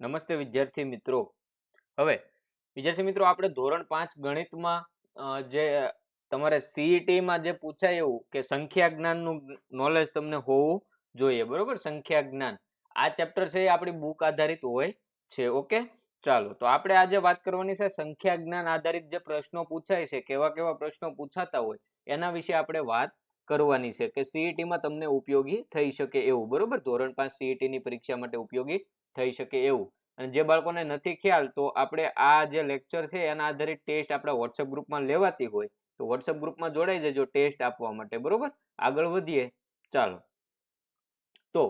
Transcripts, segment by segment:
નમસ્તે વિદ્યાર્થી મિત્રો. હવે, વિદ્યાર્થી મિત્રો, આપણે ધોરણ પાંચ ગણિતમાં જે, તમારે સીઈટીમાં જે પૂછાય એવું કે સંખ્યા જ્ઞાનનું નોલેજ તમને હોવું જોઈએ, બરોબર? સંખ્યા જ્ઞાન આ ચેપ્ટર છે એ આપણી બુક આધારિત હોય છે, ઓકે? ચાલો, તો આપણે આજે વાત કરવાની છે સંખ્યા જ્ઞાન આધારિત જે પ્રશ્નો પૂછાય છે, કેવા કેવા પ્રશ્નો પૂછાતા હોય, એના વિશે આપણે વાત કરવાની છે કે સીઈટીમાં તમને ઉપયોગી થઈ શકે એવું, બરોબર? ધોરણ પાંચ સીઈટીની ની પરીક્ષા માટે ઉપયોગી થઈ શકે એવું. અને જે બાળકોને નથી ખ્યાલ, તો આપણે આ જે લેક્ચર છે, એના આધારિત ટેસ્ટ આપણા વોટ્સએપ ગ્રુપમાં લેવાતી હોય. તો વોટ્સએપ ગ્રુપમાં જોડાઈ જજો ટેસ્ટ આપવા માટે, બરોબર? આગળ વધીએ. ચાલો. તો,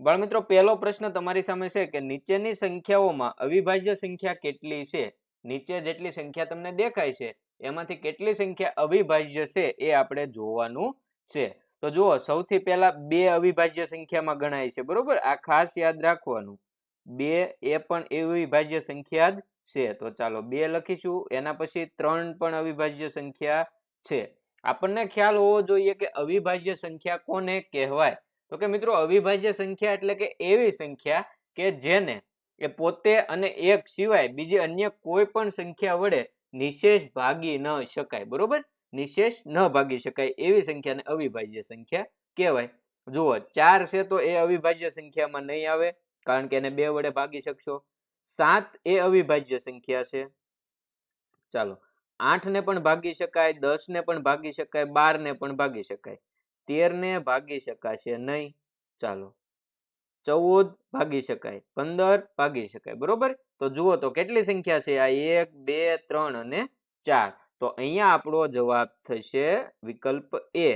બાળમિત્રો, પહેલો પ્રશ્ન તમારી સામે છે કે નીચેની સંખ્યાઓમાં અવિભાજ્ય સંખ્યા કેટલી છે? નીચે જેટલી સંખ્યા તમને દેખાય છે, એમાંથી કેટલી સંખ્યા અવિભાજ્ય છે એ આપણે જોવાનું છે. તો જુઓ, સૌથી પહેલા બે અવિભાજ્ય સંખ્યામાં ગણાય છે, બરોબર? આ ખાસ યાદ રાખવાનું. બે એ પણ અવિભાજ્ય સંખ્યા જ છે. તો ચાલો બે લખીશું, એના પછી ત્રણ પણ અવિભાજ્ય સંખ્યા છે. આપણને ખ્યાલ હોવો જોઈએ કે અવિભાજ્ય સંખ્યા કોને કહેવાય? તો કે મિત્રો, અવિભાજ્ય સંખ્યા એટલે કે એવી સંખ્યા કે જેને, એ પોતે અને એક સિવાય બીજી અન્ય કોઈ પણ સંખ્યા વડે નિશેષ ભાગી ન શકાય, બરોબર? નિશેષ ન ભાગી શકાય એવી સંખ્યાને અવિભાજ્ય સંખ્યા કહેવાય. જુઓ, ચાર છે તો એ અવિભાજ્ય સંખ્યામાં નહીં આવે, કારણ કે એને બે વડે ભાગી શકશો. સાત એ અવિભાજ્ય સંખ્યા છે. ચાલો આઠ ને પણ ભાગી શકાય દસ ને પણ ભાગી શકાય બાર ને પણ ભાગી શકાય. તેર ને ભાગી શકાશે નહીં. ચાલો, ચૌદ ભાગી શકાય, પંદર ભાગી શકાય, બરોબર? તો જુઓ તો કેટલી સંખ્યા છે? આ એક, બે, ત્રણ અને ચાર. તો અહીંયા આપણો જવાબ થશે વિકલ્પ એ.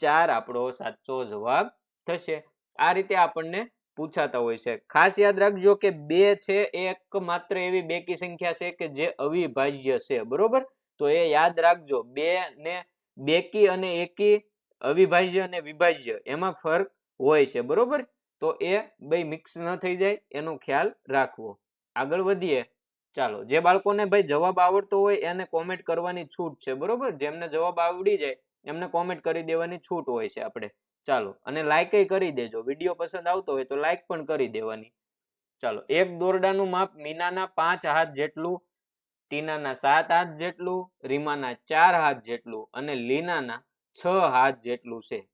ચાર આપણો સાચો જવાબ થશે. આ રીતે આપણને પૂછાતા હોય છે. ખાસ યાદ રાખજો કે બે છે એક માત્ર એવી બેકી સંખ્યા છે કે જે અવિભાજ્ય છે. બરોબર? તો એ યાદ રાખજો. બે ને બેકી અને એકી અવિભાજ્ય અને વિભાજ્ય એમાં ફરક હોય છે. બરોબર? તો એ બે મિક્સ ન થઈ જાય. એનો ખ્યાલ રાખવો. આગળ વધીએ. ચાલો, જે બાળકોને ભાઈ જવાબ આવડતો હોય એને કોમેન્ટ કરવાની છૂટ છે, બરોબર? જેમને જવાબ આવડી જાય, એમને કોમેન્ટ કરી દેવાની છૂટ હોય છે આપણે. ચાલો, અને લાઈક કરી દેજો. વીડિયો પસંદ આવતો હોય તો લાઈક પણ કરી દેવાની. ચાલો, એક દોરડાનું માપ મીનાના પાંચ હાથ જેટલું, ટીનાના સાત હાથ જેટલું, રીમાના ચાર હાથ જેટલું અને લીનાના છ હાથ જેટલું છે.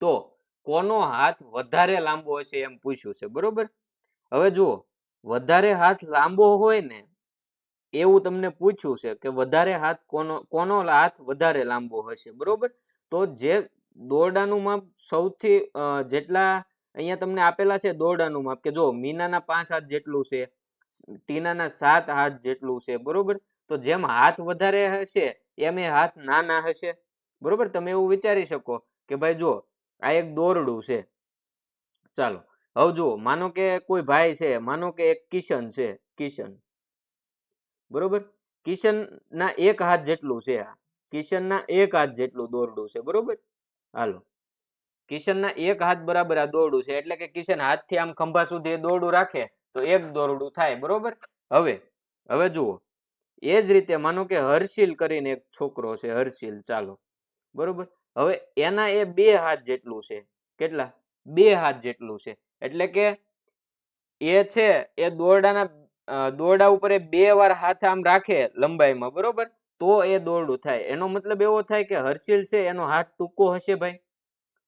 તો કોનો હાથ વધારે લાંબો હશે એમ પૂછ્યું છે, બરોબર? હવે જુઓ વધારે હાથ લાંબો હોય ને, એવું તમને પૂછ્યું છે કે વધારે હાથ કોનો કોનો હાથ વધારે લાંબો હશે, બરોબર? તો જે દોરડાનું માપ સૌથી જેટલા અહીંયા તમને આપેલા છે દોરડાનું માપ, કે જો મીનાના પાંચ હાથ જેટલું છે, ટીનાના સાત હાથ જેટલું છે, બરોબર? તો જેમ હાથ વધારે હશે, એમ એ હાથ નાના હશે, બરોબર? તમે એવું વિચારી શકો કે ભાઈ જો આ એક દોરડું છે, ચાલો હવે જુઓ, માનો કે કોઈ ભાઈ છે, માનો કે એક કિશન છે, કિશન. બરોબર? કિશનના એક હાથ જેટલું છે આ. કિશનના એક હાથ જેટલું દોરડું છે, બરોબર? હાલો. કિશનના એક હાથ બરાબર આ દોરડું છે, એટલે કે કિશન હાથથી આમ ખંભા સુધી દોરડું રાખે, તો એક દોરડું થાય, બરોબર? હવે હવે જુઓ. એ જ રીતે માનો કે હર્ષિલ કરીને એક છોકરો છે, હર્ષિલ, ચાલો. બરોબર? હવે એના એ બે હાથ જેટલું છે. કેટલા? બે હાથ જેટલું છે. એટલે કે એ છે, એ દોરડાના દોરડા ઉપર એ બે વાર હાથ આમ રાખે લંબાઈમાં, બરોબર? તો એ દોરડું થાય. એનો મતલબ એવો થાય કે હર્ષિલ છે, એનો હાથ ટૂંકો હશે ભાઈ.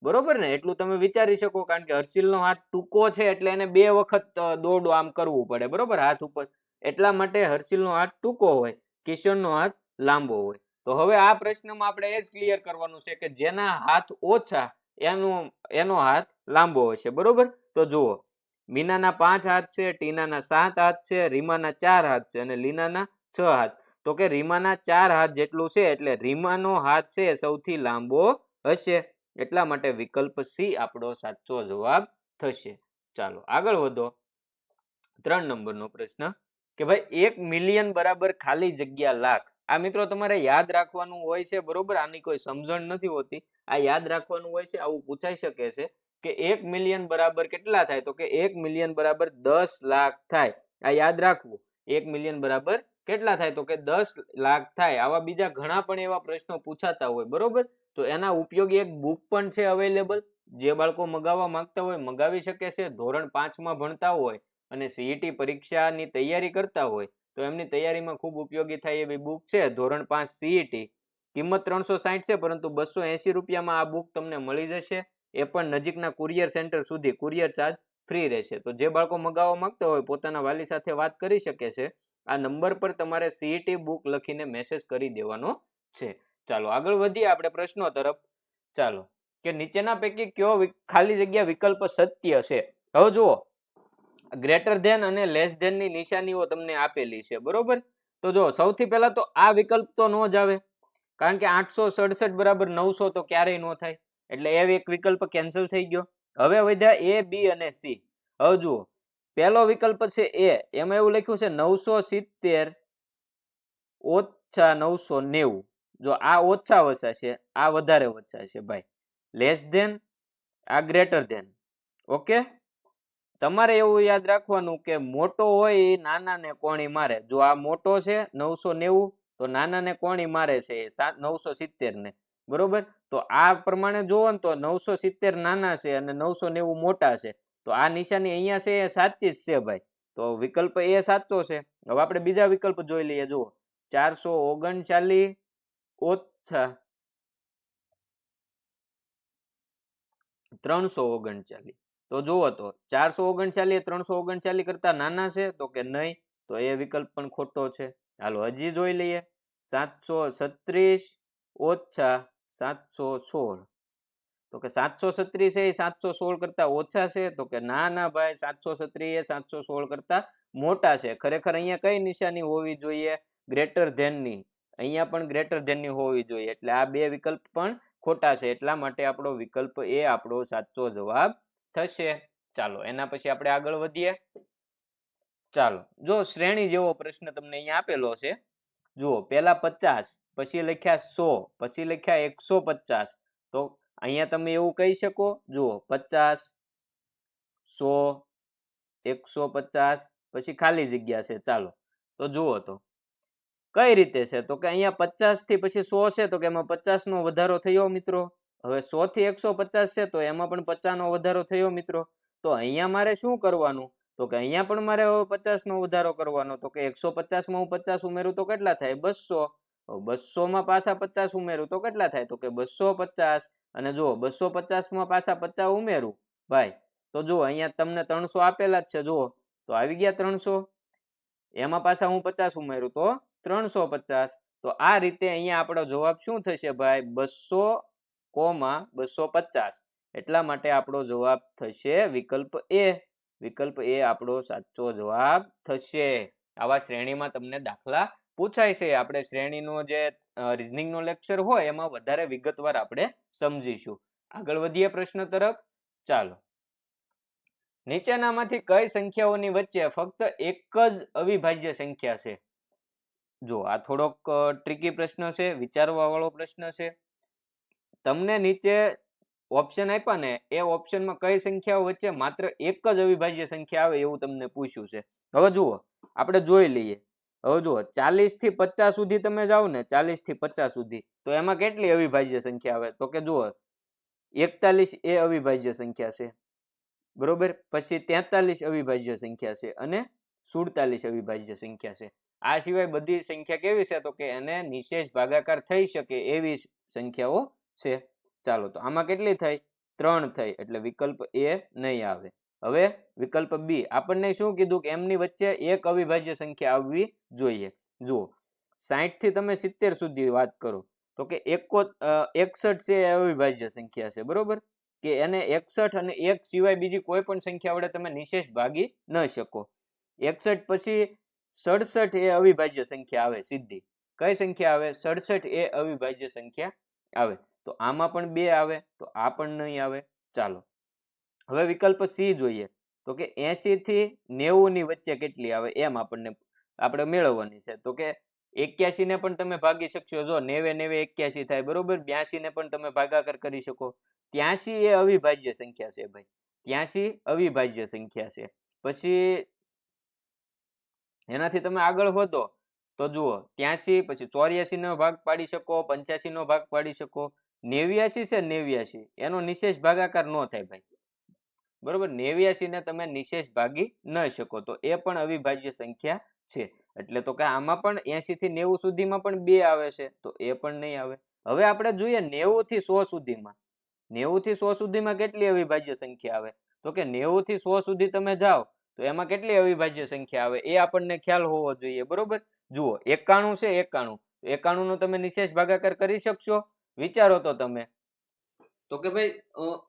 બરોબર ને? એટલું તમે વિચારી શકો, કારણ કે હર્ષિલનો હાથ ટૂંકો છે, એટલે એને બે વખત દોરડું આમ કરવું પડે, બરોબર? હાથ ઉપર. એટલા માટે હર્ષિલનો હાથ ટૂંકો હોય, કિશનનો હાથ લાંબો હોય. તો હવે આ પ્રશ્નમાં આપણે એ જ ક્લિયર કરવાનું છે કે જેના હાથ ઓછા, એનો એનો હાથ લાંબો હશે, બરોબર? તો જુઓ, મીનાના પાંચ હાથ છે, ટીનાના સાત હાથ છે, રીમાના ચાર હાથ છે અને લીનાના છ હાથ. તો કે રીમાના ચાર હાથ જેટલું છે એટલે રીમાનો હાથ છે સૌથી લાંબો હશે. એટલા માટે વિકલ્પ સી આપણો સાચો જવાબ થશે. ચાલો, આગળ વધો. ત્રણ નંબરનો પ્રશ્ન, કે ભાઈ એક મિલિયન બરાબર ખાલી જગ્યા લાખ. આ મિત્રો તમારે યાદ રાખવાનું હોય છે, બરોબર? આની કોઈ સમજણ નથી હોતી. આ યાદ રાખવાનું હોય છે, આવું પૂછાઈ શકે છે. કે એક મિલિયન બરાબર કેટલા થાય? તો કે એક મિલિયન બરાબર દસ લાખ થાય. આ યાદ રાખવું. એક મિલિયન બરાબર કેટલા થાય? તો કે દસ લાખ થાય. આવા બીજા ઘણા પણ એવા પ્રશ્નો પૂછાતા હોય, બરોબર? તો એના ઉપયોગી એક બુક પણ છે અવેલેબલ જે બાળકો મગાવવા માંગતા હોય, મગાવી શકે છે. ધોરણ પાંચમાં ભણતા હોય અને સીઈટી પરીક્ષાની તૈયારી કરતા હોય, તો એમની તૈયારીમાં ખૂબ ઉપયોગી થાય એવી બુક છે. ધોરણ પાંચ સીઈટી કિંમત ત્રણસો સાઠ છે, પરંતુ બસો એંસી રૂપિયામાં આ બુક તમને મળી જશે. એ પણ નજીકના કુરિયર સેન્ટર સુધી કુરિયર ચાર્જ ફ્રી રહેશે. તો જે બાળકો મગાવવા માંગતા હોય પોતાના વાલી સાથે વાત કરી શકે છે. આ નંબર પર તમારે સીઈટી બુક લખીને મેસેજ કરી દેવાનો છે. ચાલો, આગળ વધીએ આપણે પ્રશ્નો તરફ. ચાલો, કે નીચેના પૈકી કયો ખાલી જગ્યા વિકલ્પ સત્ય છે? હવે જુઓ ગ્રેટર ધેન અને લેસ ધેનની નિશાનીઓ તમને આપેલી છે, બરોબર? તો જો સૌથી પહેલા તો આ વિકલ્પ તો નો જ આવે. કારણ કે આઠસો સડસઠ બરાબર નવસો તો ક્યારેય નો થાય. એટલે એ એક વિકલ્પ કેન્સલ થઈ ગયો. હવે વધ્યા એ, બી અને સી. હવે જુઓ, પહેલો વિકલ્પ છે એ, એમાં એવું લખ્યું છે નવસો સિત્તેર ઓછા નવસો નેવું. જો આ ઓછા વસા છે, આ વધારે વસા છે ભાઈ. લેસ ધેન આ ગ્રેટર ધેન ઓકે તમારે એવું યાદ રાખવાનું કે મોટો હોય એ નાનાને કોણી મારે. જો આ મોટો છે નવસો નેવું, તો નાનાને કોણી મારે છે એ સાત, નવસો સિત્તેર ને બરોબર? તો આ પ્રમાણે જોવો ને તો નવસો સિત્તેર નાના છે અને નવસો નેવું મોટા છે. તો આ નિશાની અહીંયા છે એ સાચી જ છે ભાઈ. તો વિકલ્પ એ સાચો છે. હવે આપણે બીજા વિકલ્પ જોઈ લઈએ. જુઓ. ચારસો ઓગણચાલીસ ઓછા ત્રણસો ઓગણચાલીસ. તો જુઓ તો ચારસો ઓગણચાલીસ ત્રણસો ઓગણચાલીસ કરતા નાના છે તો કે નહીં? તો એ વિકલ્પ પણ ખોટો છે. હાલો, હજી જોઈ લઈએ. સાતસો છત્રીસ ઓછા સાતસો સોળ. તો કે સાતસો છત્રીસ એ સાતસો સોળ કરતા ઓછા છે, તો કે ના ના ભાઈ, સાતસો છત્રીસ એ સાતસો સોળ કરતા મોટા છે. ખરેખર અહીંયા કઈ નિશાની હોવી જોઈએ? ગ્રેટર ધેનની. અહીંયા પણ ગ્રેટર ધેનની હોવી જોઈએ. એટલે આ બે વિકલ્પ પણ ખોટા છે. એટલા માટે આપણો વિકલ્પ એ આપણો સાચો જવાબ થશે. ચાલો, એના પછી આપણે આગળ વધીએ. ચાલો, જો શ્રેણી જેવો પ્રશ્ન તમને અહીંયા આપેલો છે, જુઓ, પહેલા પચાસ. પછી લખ્યા સો, પછી લખ્યા એકસો પચાસ. તો અહીંયા તમે એવું કહી શકો, જુઓ, પચાસ, સો, એકસો પચાસ, પછી ખાલી જગ્યા છે, ચાલો. તો જુઓ તો, કઈ રીતે છે? તો કે અહીંયા પચાસથી પછી સો છે, તો કે એમાં પચાસ નો વધારો થયો મિત્રો. હવે સો થી એકસો પચાસ છે, તો એમાં પણ પચાસ નો વધારો થયો મિત્રો. તો અહીંયા મારે શું કરવાનું? તો કે અહીંયા પણ મારે હવે પચાસ નો વધારો કરવાનો. તો કે એકસો પચાસમાં હું પચાસ ઉમેરું તો કેટલા થાય? બસો. બસો માં પાછા પચાસ ઉમેરું તો કેટલા થાય? તો કે બસો પચાસ. અને જુઓ, બસો પચાસમાં પાછા પચાસ ઉમેરું. ભાઈ, તો જુઓ, અહીંયા તમને ત્રણસો આપેલા જ છે, જુઓ. તો આવી ગયા ત્રણસો. એમાં પાછા હું પચાસ ઉમેરું તો ત્રણસો પચાસ. તો આ રીતે અહીંયા આપણો જવાબ શું થશે ભાઈ? બસો કોમાં બસો પચાસ. એટલા માટે આપણો જવાબ થશે વિકલ્પ એ. વિકલ્પ એ આપણો સાચો જવાબ થશે. આવા શ્રેણીમાં તમને દાખલા પૂછાય છે, આપણે શ્રેણીનો જે રિઝનિંગનો લેક્ચર હોય, એમાં વધારે વિગતવાર આપણે સમજીશું. આગળ વધીએ પ્રશ્ન તરફ. ચાલો. નીચેનામાંથી કઈ સંખ્યાઓની વચ્ચે ફક્ત એક જ અવિભાજ્ય સંખ્યા છે? જો, આ થોડોક ટ્રિકી પ્રશ્ન છે, વિચારવા વાળો પ્રશ્ન છે. તમને નીચે ઓપ્શન આપ્યા ને, એ ઓપ્શનમાં કઈ સંખ્યાઓ વચ્ચે માત્ર એક જ અવિભાજ્ય સંખ્યા આવે એવું તમને પૂછ્યું છે. હવે જુઓ, આપણે જોઈ લઈએ. હવે જુઓ, ચાલીસથી પચાસ સુધી તમે જાઓ ને, ચાલીસથી પચાસ સુધી, તો એમાં કેટલી અવિભાજ્ય સંખ્યા આવે? તો કે જુઓ, એકતાલીસ એ અવિભાજ્ય સંખ્યા છે. બરોબર? પછી તેતાલીસ અવિભાજ્ય સંખ્યા છે અને સુડતાલીસ અવિભાજ્ય સંખ્યા છે. આ સિવાય બધી સંખ્યા કેવી છે? તો કે એને નિશેષ ભાગાકાર થઈ શકે એવી સંખ્યાઓ છે. ચાલો, તો આમાં કેટલી થઈ? ત્રણ થઈ, એટલે વિકલ્પ એ નહીં આવે. હવે વિકલ્પ બી. આપણને શું કીધું કે એમની વચ્ચે એક અવિભાજ્ય સંખ્યા આવવી જોઈએ. જુઓ સાહીઠથી તમે સિત્તેર સુધી વાત કરો, તો કે એકો એકસઠ છે એ અવિભાજ્ય સંખ્યા છે, બરોબર? કે એને એકસઠ અને એક સિવાય બીજી કોઈ પણ સંખ્યા વડે તમે નિશેષ ભાગી ન શકો. એકસઠ પછી સડસઠ એ અવિભાજ્ય સંખ્યા આવે સીધી. કઈ સંખ્યા આવે? સડસઠ એ અવિભાજ્ય સંખ્યા આવે. તો આમાં પણ બે આવે, તો આ પણ નહીં આવે. ચાલો. હવે વિકલ્પ સી જોઈએ. તો કે એસી થી નેવુંની વચ્ચે કેટલી આવે એમ આપણને આપણે મેળવવાની છે. તો કે એક્યાસી ને પણ તમે ભાગી શકશો. જો નેવે નેવે એક્યાસી થાય, બરોબર? બ્યાસી ને પણ તમે ભાગાકાર કરી શકો. ત્યાંસી એ અવિભાજ્ય સંખ્યા છે ભાઈ. ત્યાંસી અવિભાજ્ય સંખ્યા છે. પછી એનાથી તમે આગળ વધો, તો જુઓ ત્યાંસી પછી ચોર્યાસી નો ભાગ પાડી શકો પંચ્યાસી નો ભાગ પાડી શકો. નેવ્યાશી છે નેવ્યાશી. એનો નિશેષ ભાગાકાર ન થાય ભાઈ. બરોબર? નેવ્યાશી ને તમે નિશેષ ભાગી ન શકો. તો એ પણ અવિભાજ્ય સંખ્યા છે. એટલે તો કે આમાં પણ એસી થી નેવું સુધીમાં પણ બે આવે છે. તો એ પણ નહીં આવે. હવે આપણે જોઈએ નેવું થી સો સુધીમાં. નેવું થી સો સુધીમાં કેટલી અવિભાજ્ય સંખ્યા આવે? તો કે નેવું થી સો સુધી તમે જાઓ, તો એમાં કેટલી અવિભાજ્ય સંખ્યા આવે? એ આપણને ખ્યાલ હોવો જોઈએ. બરોબર? જુઓ, એકાણું છે એકાણું. એકાણું નો તમે નિશેષ ભાગાકાર કરી શકશો? વિચારો તો તમે. તો કે ભાઈ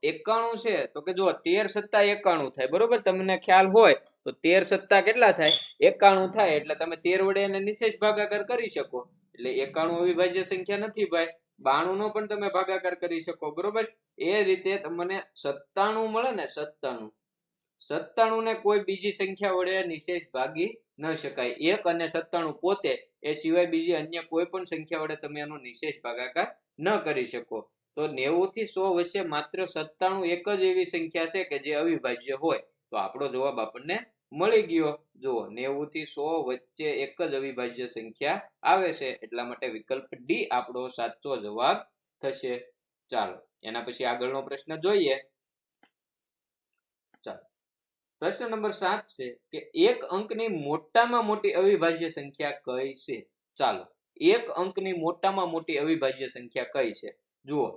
એકાણું છે, તો કે જુઓ, તેર સત્તા એકાણું થાય, બરોબર? તમને ખ્યાલ હોય, તો તેર સત્તા કેટલા થાય? એકાણું થાય, એટલે તમે તેર વડે એને નિશેષ ભાગાકાર કરી શકો. એટલે એકાણું અવિભાજ્ય સંખ્યા નથી ભાઈ બાણું નો પણ તમે ભાગાકાર કરી શકો, બરોબર? એ રીતે તમને સત્તાણું મળે ને, સત્તાણું. સત્તાણું ને કોઈ બીજી સંખ્યા વડે નિશેષ ભાગી ન શકાય. એક અને સત્તાણું પોતે, એ સિવાય બીજી અન્ય કોઈ પણ સંખ્યા વડે તમે એનો નિશેષ ભાગાકાર ન કરી શકો. તો નેવું થી સો વચ્ચે માત્ર સત્તાણું એક જ એવી સંખ્યા છે કે જે અવિભાજ્ય હોય. તો આપણો જવાબ આપણને મળી ગયો. જુઓ, નેવું થી સો વચ્ચે એક જ અવિભાજ્ય સંખ્યા આવે છે. એટલા માટે વિકલ્પ ડી આપણો સાચો જવાબ થશે. ચાલો, એના પછી આગળનો પ્રશ્ન જોઈએ. ચાલો, પ્રશ્ન નંબર સાત છે કે એક અંકની મોટામાં મોટી અવિભાજ્ય સંખ્યા કઈ છે? ચાલો, એક અંકની મોટામાં મોટી અવિભાજ્ય સંખ્યા કઈ છે? જુઓ,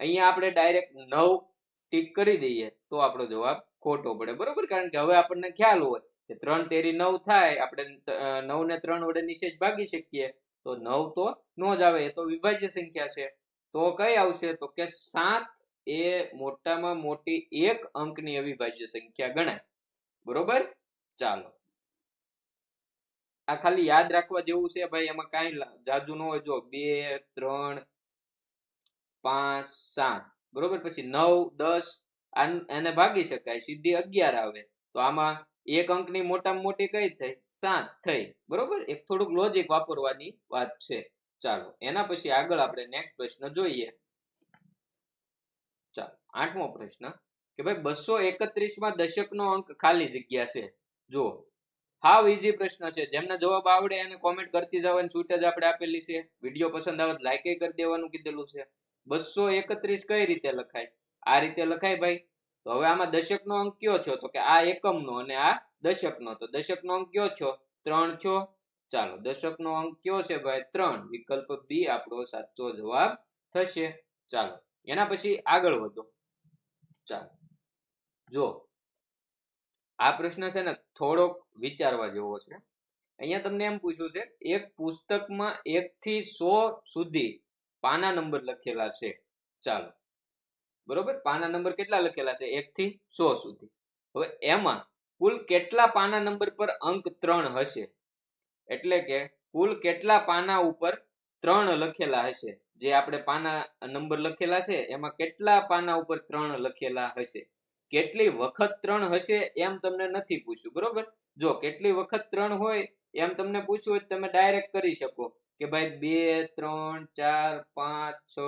અહીંયા આપણે ડાયરેક્ટ નવ ટીક કરી દઈએ તો આપણો જવાબ ખોટો પડે. બરોબર? કારણ કે હવે આપણને ખ્યાલ હોય કે ત્રણ તેરી નવ થાય, આપણે નવ ને ત્રણ વડે નિશેષ ભાગી શકીએ, તો નવ તો નો જ આવે. એ તો વિભાજ્ય સંખ્યા છે. તો કઈ આવશે? તો કે સાત એ મોટામાં મોટી એક અંકની અવિભાજ્ય સંખ્યા ગણાય. બરોબર? ચાલો. આ ખાલી યાદ રાખવા જેવું છે ભાઈ, એમાં કાંઈ જાદુ ન હોય. જો બે, ત્રણ પાંચ, સાત. બરોબર? પછી નવ, દસ એને ભાગી શકાય. સીધી અગિયાર આવે. તો આમાં એક અંકની મોટામાં મોટી કઈ થઈ? સાત થઈ. બરોબર? એક થોડુંક લોજિક વાપરવાની વાત છે. ચાલો, એના પછી આગળ આપણે નેક્સ્ટ પ્રશ્ન જોઈએ. ચાલો, આઠમો પ્રશ્ન. કે ભાઈ, બસો એકત્રીસમાં દશકનો અંક ખાલી જગ્યા છે. જુઓ. હાવ ઈઝી પ્રશ્ન છે. જેમને જવાબ આવડે એને કોમેન્ટ કરતી જવાની છૂટ જ આપણે આપેલી છે. વીડિયો પસંદ આવે લાઈક કરી દેવાનું કીધેલું છે. બસો એકત્રીસ કઈ રીતે લખાય? આ રીતે લખાય ભાઈ. તો હવે આમાં દશકનો અંક કયો થયો? તો કે આ એકમનો અને આ દશકનો. તો દશકનો અંક કયો થયો? ત્રણ થયો. ચાલો, દશકનો અંક કયો છે ભાઈ? ત્રણ. વિકલ્પ બી આપણો સાચો જવાબ થશે. ચાલો, એના પછી આગળ વધો. ચાલો જો આ પ્રશ્ન છે ને થોડોક વિચારવા જેવો છે. અહીંયા તમને એમ પૂછ્યું છે, એક પુસ્તકમાં એક થી સો સુધી પાના નંબર લખેલા છે. ચાલો. બરોબર? પાના નંબર કેટલા લખેલા છે? એક થી સો સુધી. હવે એમાં કુલ કેટલા પાના નંબર પર અંક ત્રણ હશે? એટલે કે કુલ કેટલા પાના ઉપર ત્રણ લખેલા હશે? જે આપણે પાના નંબર લખેલા છે, એમાં કેટલા પાના ઉપર ત્રણ લખેલા હશે? કેટલી વખત ત્રણ હશે એમ તમને નથી પૂછ્યું. બરોબર? જો કેટલી વખત ત્રણ હોય એમ તમને પૂછ્યું હોય તમે ડાયરેક્ટ કરી શકો. કે ભાઈ બે, ત્રણ, ચાર, પાંચ, છ,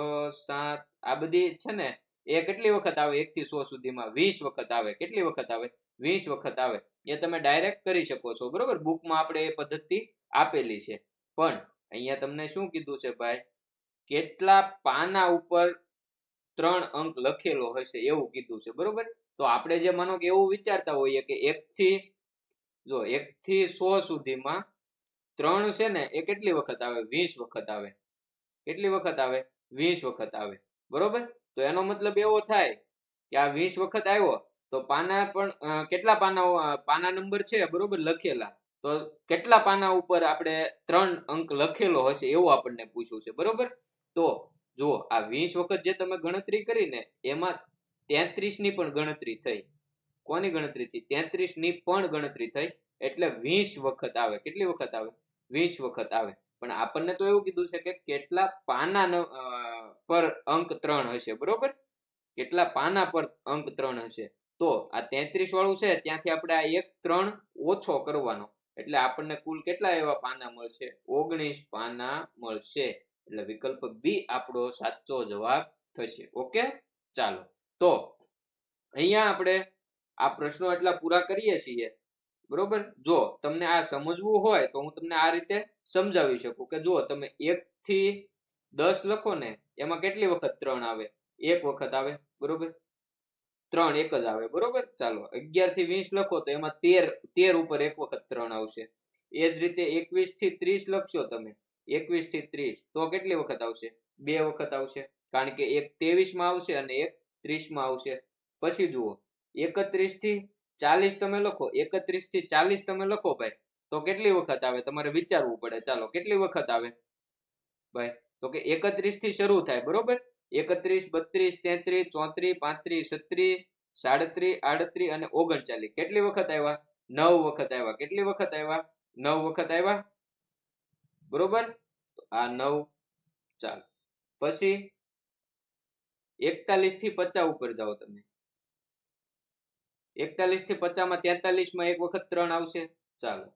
સાત, આ બધી છે ને, એ કેટલી વખત આવે? એક થી સો સુધીમાં. વીસ વખત આવે. કેટલી વખત આવે? વીસ વખત આવે. એ તમે ડાયરેક્ટ કરી શકો છો. બરોબર? બુકમાં આપણે એ પદ્ધતિ આપેલી છે. પણ અહીંયા તમને શું કીધું છે ભાઈ? કેટલા પાના ઉપર ત્રણ અંક લખેલો હશે એવું કીધું છે. બરોબર? તો આપણે જે માનો કે એવું વિચારતા હોઈએ કે એક થી જો એક થી સો સુધીમાં ત્રણ છે ને, એ કેટલી વખત આવે? વીસ વખત આવે. કેટલી વખત આવે? વીસ વખત આવે. બરોબર? તો એનો મતલબ એવો થાય કે આ વીસ વખત આવ્યો, તો પાના પણ કેટલા પાના પાના નંબર છે? બરોબર? લખેલા. તો કેટલા પાના ઉપર આપણે ત્રણ અંક લખેલો હશે એવું આપણને પૂછવું છે. બરોબર? તો જુઓ આ વીસ વખત જે તમે ગણતરી કરી ને, એમાં તેત્રીસની પણ ગણતરી થઈ. કોની ગણતરી થઈ? તેત્રીસની પણ ગણતરી થઈ. એટલે વીસ વખત આવે. કેટલી વખત આવે? વીસ વખત આવે. પણ આપણને તો એવું કીધું છે કે કેટલા પાના પર અંક ત્રણ હશે, બરોબર? કેટલા પાના પર અંક ત્રણ હશે? તો આ તેત્રીસ વાળું છે, ત્યાંથી આપણે આ એક ત્રણ ઓછો કરવાનો. એટલે આપણને કુલ કેટલા એવા પાના મળશે? ઓગણીસ પાના મળશે. એટલે વિકલ્પ બી આપણો સાચો જવાબ થશે. ઓકે? ચાલો. તો અહીંયા આપણે આ પ્રશ્નો એટલા પૂરા કરીએ છીએ બરોબર? જો તમને આ સમજવું હોય તો હું તમને આ રીતે સમજાવી શકું કે જો તમે એક થી દસ લખો ને, એમાં કેટલી વખત ત્રણ આવે? એક વખત આવે, બરોબર? ત્રણ એક જ આવે, બરોબર? ચાલો અગિયારથી વીસ લખો તો એમાં તેર તેર ઉપર એક વખત ત્રણ આવશે. એ જ રીતે એકવીસથી ત્રીસ લખશો તમે એકવીસથી ત્રીસ, તો કેટલી વખત આવશે? બે વખત આવશે, કારણ કે એક ત્રેવીસમાં આવશે અને એક ત્રીસમાં આવશે. પછી જુઓ એકત્રીસથી ચાલીસ તમે લખો, એકત્રીસથી ચાલીસ તમે લખો ભાઈ, તો કેટલી વખત આવે? તમારે વિચારવું પડે. ચાલો, કેટલી વખત આવે? ભાઈ, તો કે એકત્રીસથી શરૂ થાય, બરોબર? એકત્રીસ, બત્રીસ, તેત્રીસ, ચોત્રીસ, પાંત્રીસ, છત્રીસ, સાડત્રીસ, આડત્રીસ અને ઓગણચાલીસ. કેટલી વખત આવ્યા? નવ વખત આવ્યા. કેટલી વખત આવ્યા? નવ વખત આવ્યા? બરોબર? આ નવ, ચાલો. પછી એકતાલીસથી પચાસ ઉપર જાઓ તમે. એકતાલીસથી પચાસમાં તેતાલીસમાં એક વખત ત્રણ આવશે? ચાલો,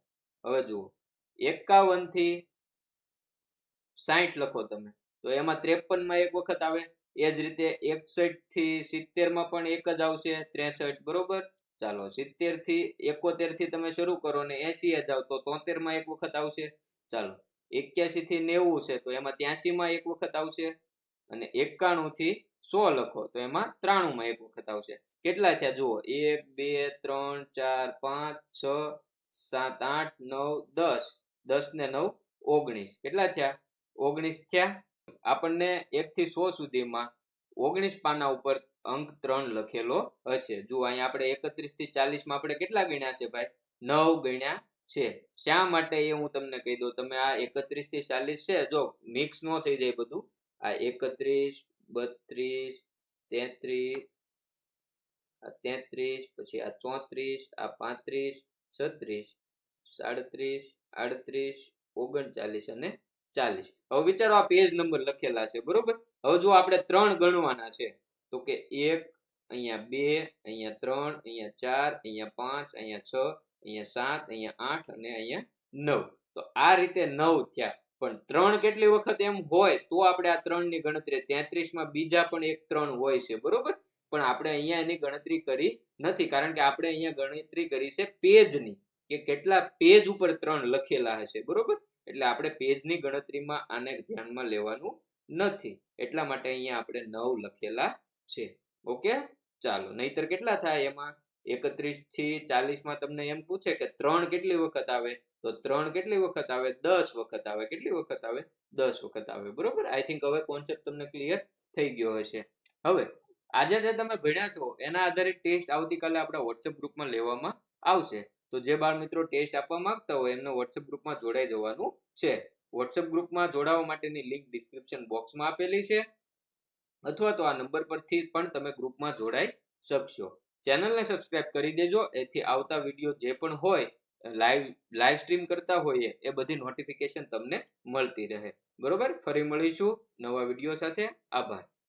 હવે જુઓ. એકાવનથી સાઠ લખો તમે. તો એમાં ત્રેપનમાં એક વખત આવે. એ જ રીતે એકસઠથી સિત્તેરમાં પણ એક જ આવશે, ત્રેસઠ, બરોબર? ચાલો, સિત્તેરથી એકોતેરથી તમે શરૂ કરો ને એસી જાવ તો તોતેરમાં એક વખત આવશે. ચાલો એક્યાસી થી નેવું છે, તો એમાં ત્યાંસી માં એક વખત આવશે. અને એકાણું થી સો લખો. તો એમાં ત્રાણું માં એક વખત આવશે. કેટલા થયા? જુઓ. એક, બે, ત્રણ, ચાર, પાંચ, છ, સાત, આઠ, નવ, દસ. દસ ને નવ, ઓગણીસ. કેટલા થયા? ઓગણીસ થયા? આપણને એક થી સો સુધીમાં ઓગણીસ પાના ઉપર અંક ત્રણ લખેલો હશે. જો અહીંયા આપણે એકત્રીસથી ચાલીસમાં આપણે કેટલા ગણ્યા છે ભાઈ? નવ ગણ્યા છે. શા માટે એ હું તમને કહી દઉં? તમે આ એકત્રીસથી ચાલીસ છે. જો મિક્સ નો થઈ જાય બધું, આ એકત્રીસ બત્રીસ, તેત્રીસ, આ તેત્રીસ, પછી આ ચોત્રીસ, આ પાંત્રીસ, છત્રીસ, સાડત્રીસ, આડત્રીસ, ઓગણચાલીસ અને ચાલીસ. હવે વિચારો આ પેજ નંબર લખેલા છે, બરોબર? હવે જો આપણે ત્રણ ગણવાના છે. તો કે એક, અહીંયા બે, અહીંયા ત્રણ, અહીંયા ચાર, અહીંયા પાંચ, અહીંયા છ, અહીંયા સાત, અહીંયા આઠ અને અહીંયા નવ. તો આ રીતે નવ થયા. પણ ત્રણ કેટલી વખત એમ હોય, તો આપણે આ ત્રણની ગણતરી તેત્રીસમાં બીજા પણ એક ત્રણ હોય છે, બરોબર? પણ આપણે અહીંયા એની ગણતરી કરી નથી, કારણ કે આપણે અહીંયા ગણતરી કરી છે પેજની, કે કેટલા પેજ ઉપર ત્રણ લખેલા હશે, બરોબર? એટલે આપણે પેજની ગણતરીમાં આને ધ્યાનમાં લેવાનું નથી. એટલા માટે અહીંયા આપણે નવ લખેલા છે. ઓકે? ચાલો, નહીતર કેટલા થાય એમાં? એકત્રીસથી ચાલીસમાં તમને એમ પૂછે કે ત્રણ કેટલી વખત આવે? તો ત્રણ કેટલી વખત આવે? દસ વખત આવે. કેટલી વખત આવે? દસ વખત આવે. બરોબર? આઈ થિંક હવે કોન્સેપ્ટ તમને ક્લિયર થઈ ગયો હશે. હવે, આજે જે તમે ભણ્યા છો, એના આધારે ટેસ્ટ આવતીકાલે આપણા વોટ્સએપ ગ્રુપમાં લેવામાં આવશે. તો જે બાળ મિત્રો ટેસ્ટ આપવા માંગતા હોય, એમને વોટ્સએપ ગ્રુપમાં જોડાઈ જવાનું છે. વોટ્સએપ ગ્રુપમાં જોડાવા માટેની લિંક ડિસ્ક્રિપ્શન બોક્સમાં આપેલી છે. અથવા તો આ નંબર પરથી પણ તમે ગ્રુપમાં જોડાઈ શકશો. ચેનલને સબસ્ક્રાઇબ કરી દેજો. એથી આવતા વીડિયો જે પણ હોય લાઈવ લાઈવ સ્ટ્રીમ કરતા હોઈએ એ બધી નોટિફિકેશન તમને મળતી રહે. બરોબર? ફરી મળીશું નવા વીડિયો સાથે. આભાર.